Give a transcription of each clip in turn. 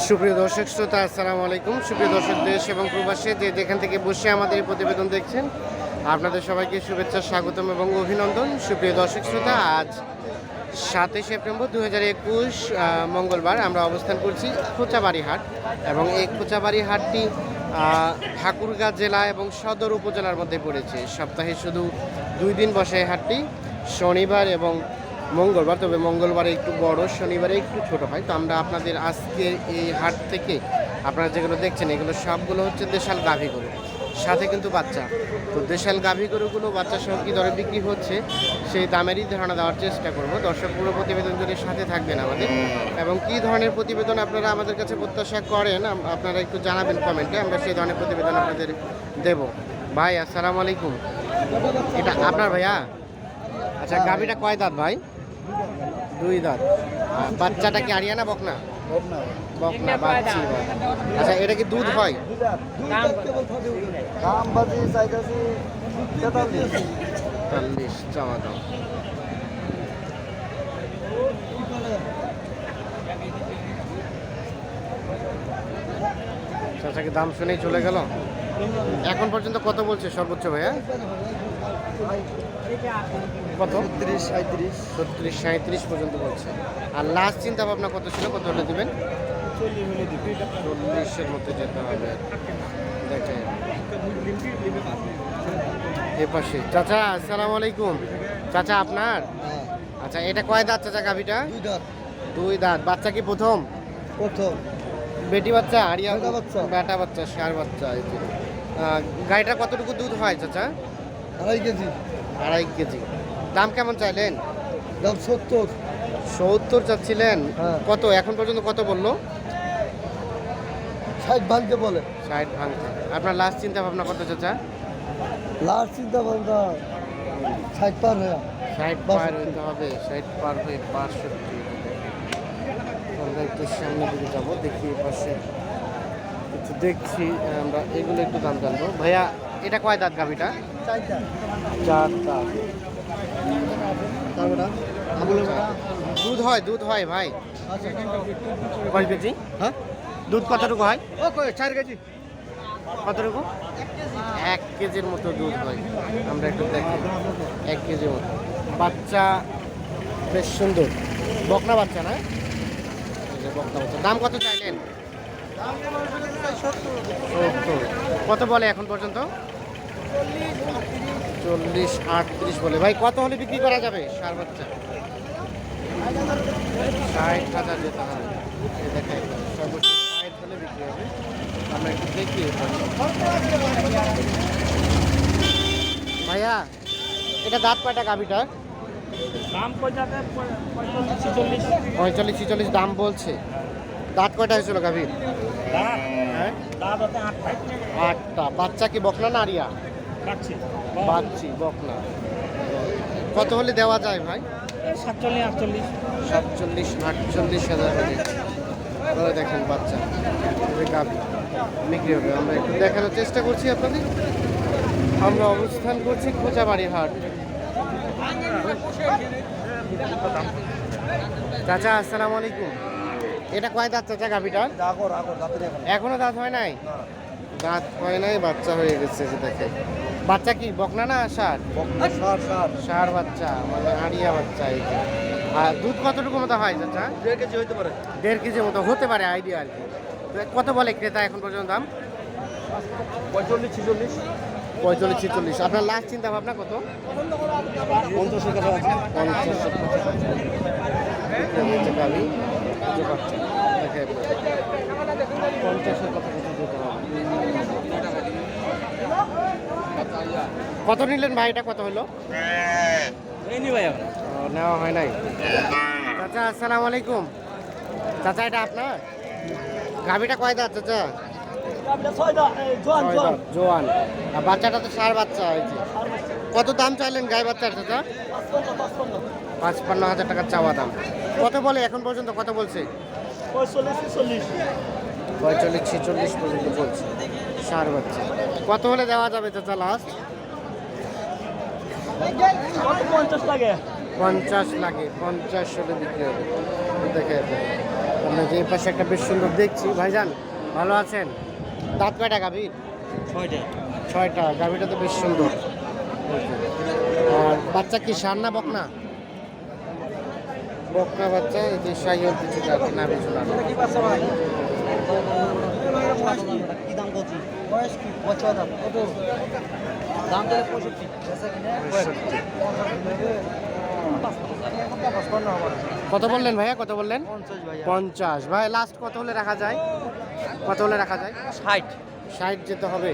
সুপ্রিয় দর্শক শ্রোতা, আসসালামু আলাইকুম। সুপ্রিয় দর্শক, দেশ এবং প্রবাসে যে যেখান থেকে বসে আমাদের এই প্রতিবেদন দেখছেন, আপনাদের সবাইকে শুভেচ্ছা, স্বাগতম এবং অভিনন্দন। সুপ্রিয় দর্শক শ্রোতা, আজ সাতই সেপ্টেম্বর দু হাজার একুশ মঙ্গলবার আমরা অবস্থান করছি খোঁচাবাড়ি হাট এবং এই খোঁচাবাড়ি হাটটি ঠাকুরগাঁ জেলা এবং সদর উপজেলার মধ্যে পড়েছে। সপ্তাহে শুধু দুই দিন বসে হাটটি, শনিবার এবং মঙ্গলবার, তবে মঙ্গলবারে একটু বড়, শনিবারে একটু ছোট হয়। তো আমরা আপনাদের আজকে এই হাট থেকে আপনারা যেগুলো দেখছেন, এগুলো সবগুলো হচ্ছে দেশাল গাভী গরু। সাথে কিন্তু বাচ্চা। তো দেশাল গাভী গরুগুলো বাচ্চা সহ কী দরে বিক্রি হচ্ছে, সেই দামেরই ধারণা দেওয়ার চেষ্টা করব। দর্শক, পুরো প্রতিবেদন যদি সাথে থাকবেন আমাদের, এবং কী ধরনের প্রতিবেদন আপনারা আমাদের কাছে প্রত্যাশা করেন আপনারা একটু জানাবেন কমেন্টে, আমরা সেই ধরনের প্রতিবেদন আপনাদের দেব। ভাই, আসসালামু আলাইকুম। এটা আপনার ভাইয়া? আচ্ছা গাভীটা কয় দাঁত ভাই? দুই দাঁত। বাচ্চাটা কি আরিয়ানা বকনা? বকনা। বাচ্চি আচ্ছা এটা কি দুধ হয়। দাম বাজি চাইতেছি তেতাল্লিশ। চল্লিশ চাওয়া দাম চাচাকে দাম শুনেই চলে গেল। এখন পর্যন্ত কত বলছে সর্বোচ্চ ভাইয়া? কত? তিরিশ সাঁত্রিশ ছত্রিশ সাঁত্রিশ পর্যন্ত বলছে। আর লাস্ট চিন্তা ভাবনা কত ছিল? কত হলে দেবেন? চল্লিশের মধ্যে যেতে হবে। দেখেন এ পাশে। চাচা আসসালামু আলাইকুম। চাচা আপনার? আচ্ছা এটা কয় দাঁত চাচা গাভিটা? দুই দাঁত। বাচ্চা কি প্রথম? প্রথম। বেটি বাচ্চা? আরিয়া বাচ্চা। বেটা বাচ্চা ষাঁড় বাচ্চা এই আহ, কতটুকু দুধ হয় চাচা? আড়াই কেজি। আড়াই কেজি। দাম কেমন চাইলেন? দাম সত্তর। সত্তর চাচ্ছিলেন? হ্যাঁ। কত? এখন পর্যন্ত কত বলল? ষাট ভাঙতে বলে। ষাট ভাঙতে। আপনার লাস্ট চিন্তা ভাবনা কত চাচা? লাস্ট চিন্তা ভাবনা ষাট পার হয়ে। ষাট পার। হইতে হবে। ষাট পার হয়ে বাষট্টি। আমরা একটু সামনে দিকে যাব দেখি পাশে একটু দেখছি আমরা এগুলো একটু দাম জানব। ভাইয়া এটা কয় দাঁত গাভিটা? চার দাঁত। দুধ হয় দুধ হয় ভাই। আচ্ছা কয় কেজি? হ্যাঁ? দুধ কতটুকু হয়? ও চার কেজি। কতটুকু? এক কেজির মতো দুধ হয়। আমরা একটু দেখি। এক কেজির মতো। বাচ্চা বেশ সুন্দর। বকনা বাচ্চা না? বকনা বাচ্চা। দাম কত চাইলেন? কত বলে এখন পর্যন্ত? চল্লিশ আটত্রিশ বলে। ভাই কত হলে বিক্রি করা যাবে সার বাচ্চা? ষাট হাজার যেতে হবে এই সর্বোচ্চ ষাট হলে বিক্রি হবে। আমরা একটু দেখি ভাইয়া এটা দাঁত কয়টা গাভিটার পঁয়তাল্লিশ ছিচল্লিশ দাম বলছে। দাঁত কয়টা হয়েছিল গাভীর? আটটা। বাচ্চা কি বকনা না আরিয়া? বাচ্চি, বকনা। কত হলে দেওয়া যায় ভাই? সাতচল্লিশ, আটচল্লিশ সাতচল্লিশ আটচল্লিশ হাজার দেখেন বাচ্চা বিক্রি হবে। আমরা একটু দেখানোর চেষ্টা করছি আপনাদের। আমরা অবস্থান করছি খোঁচাবাড়ি হাট। চাচা, আসসালামু আলাইকুম। এটা কয় দাঁত চাচা গাভীটার? এখন। দাঁত হয় নাই? দাঁত হয় নাই বাচ্চা হয়ে গেছে যে দেখে। বাচ্চা কি বকনা না সার সার বাচ্চা মানে আড়িয়া বাচ্চা এই আর দুধ কতটুকু মতো হয় চাচা? দেড় কেজি হইতে পারে। দেড় কেজি মতো হতে পারে আইডিয়া আর কি। কত বলে ক্রেতা এখন পর্যন্ত দাম? পঁয়তাল্লিশ ছিচল্লিশ। পঁয়তাল্লিশ ছিচল্লিশ। আপনার লাস্ট চিন্তা ভাবনা কত? পঞ্চাশের কাছে আছে পঞ্চাশ দেখে পঞ্চাশের কথা কত যেতে কত নিলেন ভাই? এটা কত হলো? নেওয়া হয় নাই। চাচা আসসালামু আলাইকুম। চাচা এটা আপনার? গাভিটা কয় দাঁত চাচা? জোয়ান জোয়ান। আর বাচ্চাটা তো সার বাচ্চা হয়েছে কত দাম চাইলেন গায়ে বাচ্চার চাচা? পাঁচপান্ন হাজার টাকার চাওয়া দাম। কত বলে এখন পর্যন্ত? কত বলছে? পঁয়তাল্লিশ ছিচল্লিশ। পর্যন্ত বলছে। সার বাচ্চা। কত হলে দেওয়া যাবে চাচা লাস্ট পঞ্চাশ লাগে। পঞ্চাশ লাগে। পঞ্চাশ হলে বিক্রি হবে। দেখে আমরা যে পাশে একটা বেশ সুন্দর দেখছি। ভাইজান ভালো আছেন? দাঁত কয়টা গাভীর? ছয়টা। ছয়টা। গাভীটা তো বেশ সুন্দর। আর বাচ্চা কি সার না বকনা? বকনা বাচ্চা এই যে সাইয়র কিছু যাচ্ছে না বেশ ভালো। কি দাম কত বললেন ভাইয়া কত বললেন? পঞ্চাশ। ভাই লাস্ট কত হলে রাখা যায়? কত হলে রাখা যায়? ষাট। ষাট যেতে হবে।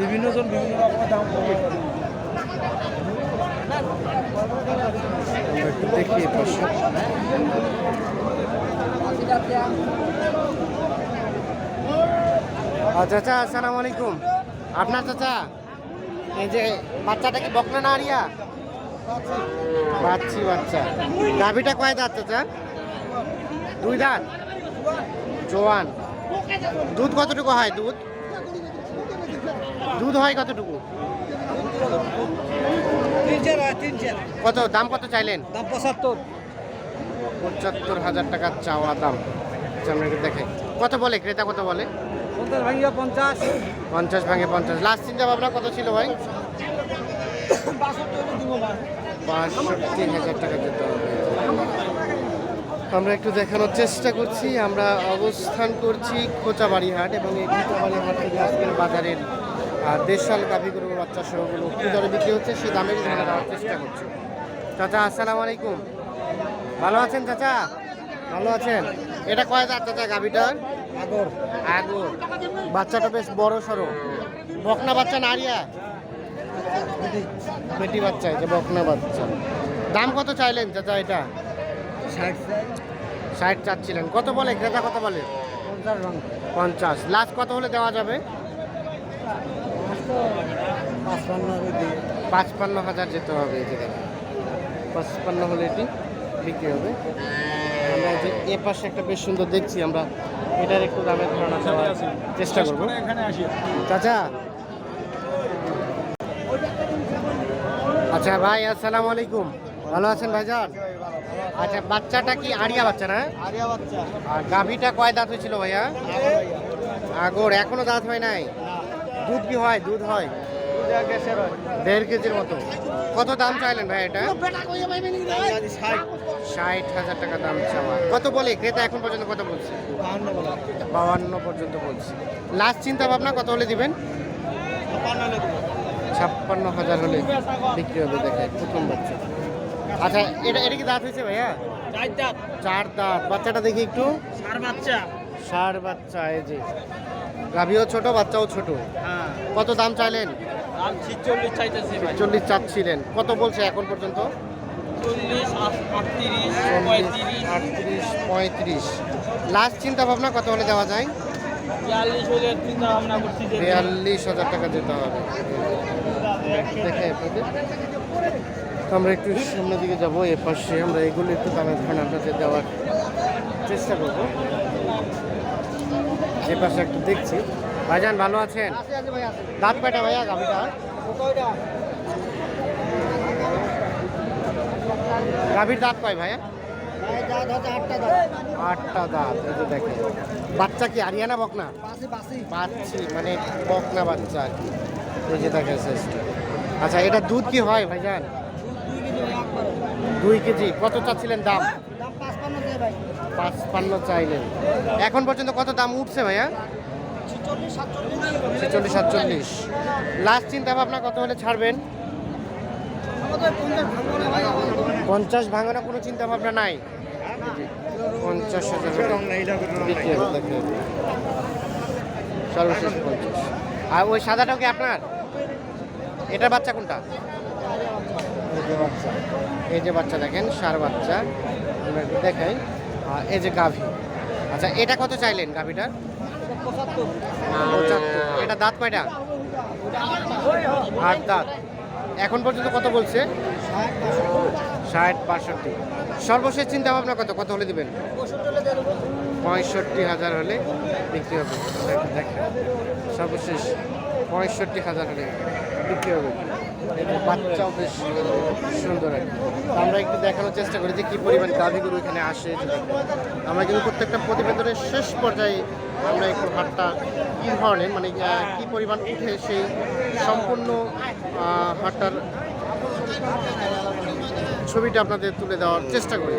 বিভিন্ন জন বিভিন্ন রকমের দাম চাচা, আসসালামু আলাইকুম। আপনার চাচা, এই যে বাচ্চাটা কি বকনা না আরিয়া? বাচ্চি বাচ্চা। গাভিটা কয় দাঁত চাচা? দুই দাঁত? জোয়ান। দুধ কতটুকু হয় দুধ? দুধ হয় কতটুকু? কত দাম কত চাইলেন? দাম পঁচাত্তর। পঁচাত্তর হাজার টাকার চাওয়া দাম। আচ্ছা, আমরা একটু দেখাই কত বলে? ক্রেতা কত বলে? পঞ্চাশ ভাঙিয়া পঞ্চাশ। পঞ্চাশ ভাঙে পঞ্চাশ। লাস্ট চিন্তা ভাবনা কত ছিল ভাই? বাষট্টি হাজার টাকা যেতে হবে আমরা একটু দেখানোর চেষ্টা করছি। আমরা অবস্থান করছি খোঁচাবাড়ি হাট এবং এই খোঁচাবাড়ি হাট থেকে আজকের বাজারের দেশাল গাভী গরুর বাচ্চা সহগুলো কী দরে বিক্রি হচ্ছে সেই দামেরই ধারণা দেওয়ার চেষ্টা করছে। চাচা আসসালামু আলাইকুম। ভালো আছেন চাচা? ভালো আছেন? এটা কয় দাঁত চাচা গাভীটার? আগর। আগর। বাচ্চাটা বেশ বড় সড়ো বকনা বাচ্চা নারিয়া বেটি বাচ্চা যে বকনা বাচ্চা। দাম কত চাইলেন চাচা এটা? ষাট। ষাট চাচ্ছিলেন। কত বলে? ক্রেতা কত বলে? পঞ্চাশ। লাস্ট কত হলে দেওয়া যাবে? পাঁচপান্ন হাজার যেতে হবে এই যে দেখেন। পাঁচপান্ন হলে এটি বিক্রি হবে। আমরা যে এ পাশে একটা বেশ সুন্দর দেখছি আমরা এটার একটু দামের ধারণা দেওয়ার চেষ্টা করব। চাচা? আচ্ছা ভাই আসসালামু আলাইকুম। ভালো আছেন ভাই ভাইজান? আচ্ছা বাচ্চাটা কি আড়িয়া বাচ্চা না? আর গাভীটা কয় দাঁত হয়েছিল ভাইয়া। আগর এখনও দাঁত হয় নাই? দুধ কি হয়? দুধ হয়? হয় দেড় কেজির মতো। কত দাম চাইলেন ভাই এটা? ষাট হাজার টাকা দাম চাওয়া। কত বলে? ক্রেতা এখন পর্যন্ত কত বলছে? বাউান্ন পর্যন্ত বলছে। লাস্ট চিন্তা ভাবনা কত হলে দিবেন? ছাপ্পান্ন হাজার হলে বিক্রি হবে দেখে প্রথম বাচ্চা। আচ্ছা এটা এটা কি দাঁত হয়েছে ভাইয়া? চার দাঁত। চার দাঁত। বাচ্চাটা দেখি একটু। বাচ্চা। ষাট বাচ্চা এই যে। গাভিও ছোট বাচ্চাও ছোট। হ্যাঁ। কত দাম চাইলেন? দাম ছিচল্লিশ চাইতেছি চল্লিশ চাচ্ছিলেন। কত বলছে এখন পর্যন্ত? চল্লিশ আটত্রিশ পঁয়ত্রিশ। লাস্ট চিন্তা ভাবনা কত হলে দেওয়া যায়? বিয়াল্লিশ হাজার টাকা দিতে হবে। দেখে আমরা একটু সামনের দিকে যাব এ পাশে আমরা এগুলো একটু দামের ধারণা আপনাদের দেওয়ার চেষ্টা করব। এ পাশে একটু দেখছি। ভাইজান, ভালো আছেন? দাঁত কয়টা ভাইয়া গাভিটা? গাভির দাঁত কয় ভাইয়া? আটটা দাঁত, এই যে দেখেন। বাচ্চা কি আরিয়ানা, বকনা? পাচ্ছি মানে বকনা বাচ্চা আর কি। এই যে দেখেন আচ্ছা এটা দুধ কি হয় ভাইজান? দুই কেজি। কত চাচ্ছিলেন দাম? দাম পাঁচপান্ন ভাই। পাঁচ পান্ন চাইলেন। এখন পর্যন্ত কত দাম উঠছে ভাইয়া? ছেচল্লিশ, সাতচল্লিশ। লাস্ট চিন্তা ভাবনা কত হলে ছাড়বেন? পঞ্চাশ ভাঙানো কোনো চিন্তা ভাবনা নাই। পঞ্চাশ হাজার। সর্বশেষ পঞ্চাশ। আর ওই সাদাটাও কি আপনার? এটার বাচ্চা কোনটা? এই যে বাচ্চা। দেখেন, সার বাচ্চা। আমরা দেখাই। এই যে গাভী। আচ্ছা এটা কত চাইলেন গাভীটার? এটা দাঁত কয়টা? আট দাঁত। এখন পর্যন্ত কত বলছে? ষাট বাষট্টি। সর্বশেষ চিন্তা ভাবনা কত? কত হলে দিবেন? পঁয়ষট্টি হাজার হলে বিক্রি হবে। দেখেন। সর্বশেষ পঁয়ষট্টি হাজার হলে বিক্রি হবে। বাচ্চাও বেশ সুন্দর আমরা একটু দেখানোর চেষ্টা করি যে কী পরিমাণ গাভীগুলো এখানে আসে আমরা কিন্তু প্রত্যেকটা প্রতিবেদনের শেষ পর্যায়ে আমরা একটু হাটটা কী ধরনের মানে কি পরিমাণ উঠে সেই সম্পূর্ণ হাটটার ছবিটা আপনাদের তুলে দেওয়ার চেষ্টা করি।